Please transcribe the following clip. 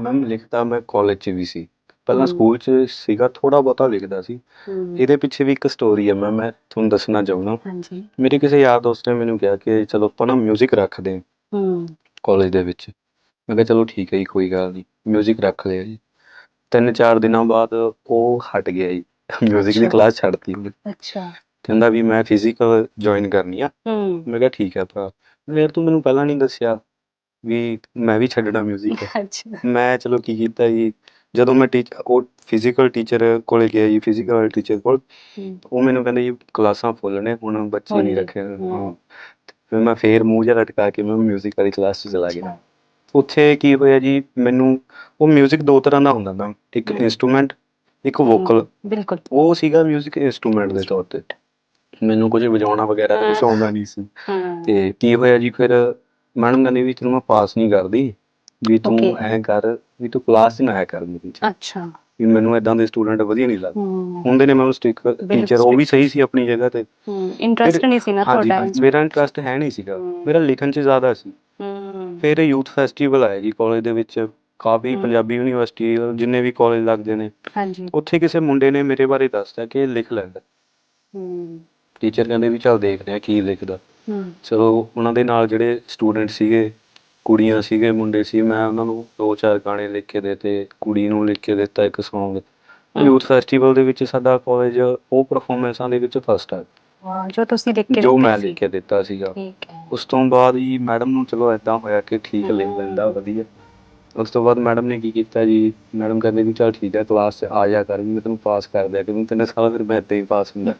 Ma'am ਲਿਖਦਾ ਮੈਂ college 'ਚ ਵੀ ਸੀ। ਪਹਿਲਾਂ ਸਕੂਲ 'ਚ ਸੀਗਾ ਥੋੜਾ ਬਹੁਤਾ ਲਿਖਦਾ ਸੀ। ਇਹਦੇ ਪਿੱਛੇ ਵੀ ਇੱਕ ਸਟੋਰੀ ਹੈ ਮੈਮ ਮੈਂ ਤੁਹਾਨੂੰ ਦੱਸਣਾ ਚਾਹੁੰਦਾ। ਹਾਂਜੀ। ਮੇਰੇ ਕਿਸੇ ਯਾਰ ਦੋਸਤ ਨੇ ਮੈਨੂੰ ਕਿਹਾ ਕਿ ਚਲੋ ਆਪਾਂ ਨਾ ਮਿਊਜ਼ਿਕ ਰੱਖਦੇ ਹਾਂ। ਹਮ ਕਾਲਜ ਦੇ ਵਿੱਚ। ਮੈਂ ਕਿਹਾ ਚਲੋ ਠੀਕ ਹੈ ਜੀ ਕੋਈ ਗੱਲ ਨਹੀਂ ਮਿਊਜ਼ਿਕ ਰੱਖ ਲਿਆ ਜੀ। ਤਿੰਨ ਚਾਰ ਦਿਨਾਂ ਬਾਅਦ ਉਹ ਹਟ ਗਿਆ ਜੀ। ਮਿਊਜ਼ਿਕ ਦੀ ਕਲਾਸ ਛੱਡਤੀ ਉਹਨੇ। ਅੱਛਾ। ਕਹਿੰਦਾ ਵੀ ਮੈਂ ਫਿਜ਼ੀਕਲ ਜੁਆਇਨ ਕਰਨੀ ਆ। ਹਮ ਮੈਂ ਕਿਹਾ ਠੀਕ ਹੈ ਭਰਾ। ਯਾਰ ਤੂੰ ਮੈਨੂੰ ਪਹਿਲਾਂ ਨਹੀਂ ਦੱਸਿਆ? ਵੀ ਮੈਂ ਵੀ ਛੱਡਣਾ 뮤직 ਅੱਛਾ ਮੈਂ ਚਲੋ ਕੀ ਕੀਤਾ ਜੀ ਜਦੋਂ ਮੈਂ ਟੀਚ ਉਹ ਫਿਜ਼ੀਕਲ ਟੀਚਰ ਕੋਲੇ ਗਿਆ ਜੀ ਫਿਜ਼ੀਕਲ ਟੀਚਰ ਕੋਲ ਹੂੰ ਉਹ ਮੈਨੂੰ ਕਹਿੰਦੇ ਜੀ ਕਲਾਸਾਂ ਫੁੱਲ ਨੇ ਹੁਣ ਬੱਚੇ ਨਹੀਂ ਹਾਂਜੀ, ਰੱਖੇ ਹਮ। ਹਾਂ ਫਿਰ ਮੈਂ ਫੇਰ ਮੂੰਹ ਜਿਹਾ ਲਟਕਾ ਕੇ ਮੈਂ 뮤직 ਵਾਲੀ ਕਲਾਸ 'ਚ ਚਲਾ ਗਿਆ ਅੱਛਾ। ਉੱਥੇ ਕੀ ਹੋਇਆ ਜੀ ਮੈਨੂੰ ਉਹ 뮤직 ਦੋ ਤਰ੍ਹਾਂ ਦਾ ਹੁੰਦਾ ਨਾ ਇੱਕ ਹਮ। ਇਨਸਟਰੂਮੈਂਟ ਇੱਕ ਵੋਕਲ ਬਿਲਕੁਲ ਉਹ ਸੀਗਾ 뮤직 ਇਨਸਟਰੂਮੈਂਟ ਦੇ ਤੌਰ ਤੇ ਮੈਨੂੰ ਕੁਝ ਵਜਾਉਣਾ ਵਗੈਰਾ ਕੁਝ ਹਾਂ। ਆਉਂਦਾ ਨਹੀਂ ਸੀ ਹਾਂ ਤੇ ਕੀ ਹੋਇਆ ਜੀ ਫਿਰ ਮੈਡਮ ਕਹਿੰਦੀ ਵੀ ਤੈਨੂੰ ਮੈਂ ਪਾਸ ਨਹੀਂ ਕਰਦੀ ਵੀ ਤੂੰ Okay. ਐਂ ਕਰ ਵੀ ਤੂੰ ਕਲਾਸ ਨਾ ਆਇਆ ਕਰ ਮੇਰੀ 'ਚ ਅੱਛਾ। ਵੀ ਮੈਨੂੰ ਇਦਾਂ ਦੇ ਸਟੂਡੈਂਟ ਵਧੀਆ ਨਹੀਂ ਲੱਗਦੇ। ਹੂੰ। ਹੁੰਦੇ ਨੇ ਮੈਨੂੰ ਸਟਿਕ ਟੀਚਰ ਉਹ ਵੀ ਸਹੀ ਸੀ ਆਪਣੀ ਜਗ੍ਹਾ ਤੇ। ਇੰਟਰਸਟ ਨਹੀਂ ਸੀ ਨਾ ਹਾਂਜੀ ਤੁਹਾਡਾ ਹਾਂਜੀ, ਮੇਰਾ ਇੰਟਰਸਟ ਹੈ ਨਹੀਂ ਸੀਗਾ। ਮੇਰਾ ਲਿਖਣ 'ਚ ਜ਼ਿਆਦਾ ਸੀ। ਹੂੰ। ਫਿਰ ਯੂਥ ਫੈਸਟੀਵਲ ਆਇਆ ਜੀ ਕਾਲਜ ਦੇ ਵਿੱਚ। ਕਾਫੀ। ਪੰਜਾਬੀ ਯੂਨੀਵਰਸਿਟੀ ਜਿੰਨੇ ਵੀ ਕਾਲਜ ਲੱਗਦੇ ਨੇ। ਹਾਂਜੀ। ਉੱਥੇ ਕਿਸੇ ਮੁੰਡੇ ਨੇ ਮੇਰੇ ਬਾਰੇ ਦੱਸਤਾ ਕਿ ਇਹ ਲਿਖ ਲੈਂਦਾ। ਹੂੰ। ਟੀਚਰ ਕਹਿੰਦੇ ਵੀ ਚੱਲ ਦੇਖਦੇ ਆ ਕੀ ਲਿਖਦਾ। ਚਲੋ ਉਹਨਾਂ ਦੇ ਨਾਲ ਜਿਹੜੇ ਸਟੂਡੈਂਟ ਸੀਗੇ ਕੁੜੀਆਂ ਸੀਗੇ ਮੁੰਡੇ ਸੀ ਮੈਂ ਉਹਨਾਂ ਨੂੰ ਦੋ ਚਾਰ ਗਾਣੇ ਲਿਖ ਕੇ ਦਿੱਤੇ ਕੁੜੀ ਨੂੰ ਲਿਖ ਕੇ ਦਿੱਤਾ ਇੱਕ Song। ਯੂਥ ਫੈਸਟੀਵਲ ਦੇ ਵਿੱਚ ਸਾਡਾ ਕਾਲਜ ਉਹ ਪਰਫਾਰਮੈਂਸਾਂ ਦੇ ਵਿੱਚ ਫਸਟ ਆ। ਜੋ ਤੁਸੀਂ ਲਿਖ ਕੇ ਜੋ ਮੈਂ ਸੀ। ਲਿਖ ਕੇ ਦਿੱਤਾ ਸੀਗਾ। ਠੀਕ ਹੈ। ਉਸ ਤੋਂ ਬਾਅਦ ਹੀ ਮੈਡਮ ਨੂੰ ਚਲੋ ਏਦਾਂ ਹੋਇਆ ਕਿ ਠੀਕ ਲਿਖ ਲੈਂਦਾ। ਵਧੀਆ। ਉਸ ਤੋਂ ਬਾਅਦ ਮੈਡਮ ਨੇ ਕੀ ਕੀਤਾ ਜੀ? ਮੈਡਮ ਕਹਿੰਦੇ ਵੀ ਚੱਲ ਠੀਕ ਹੈ ਕਲਾਸ 'ਚ ਆ ਜਾ ਕਰ ਵੀ ਮੈਂ ਤੈਨੂੰ ਪਾਸ ਕਰ ਦਿਆ ਕਿ ਤੈਨੂੰ ਸਾਲ ਫਿਰ ਮੈਂ ਏਦਾਂ ਹੀ ਪਾਸ ਹੁੰਦਾ।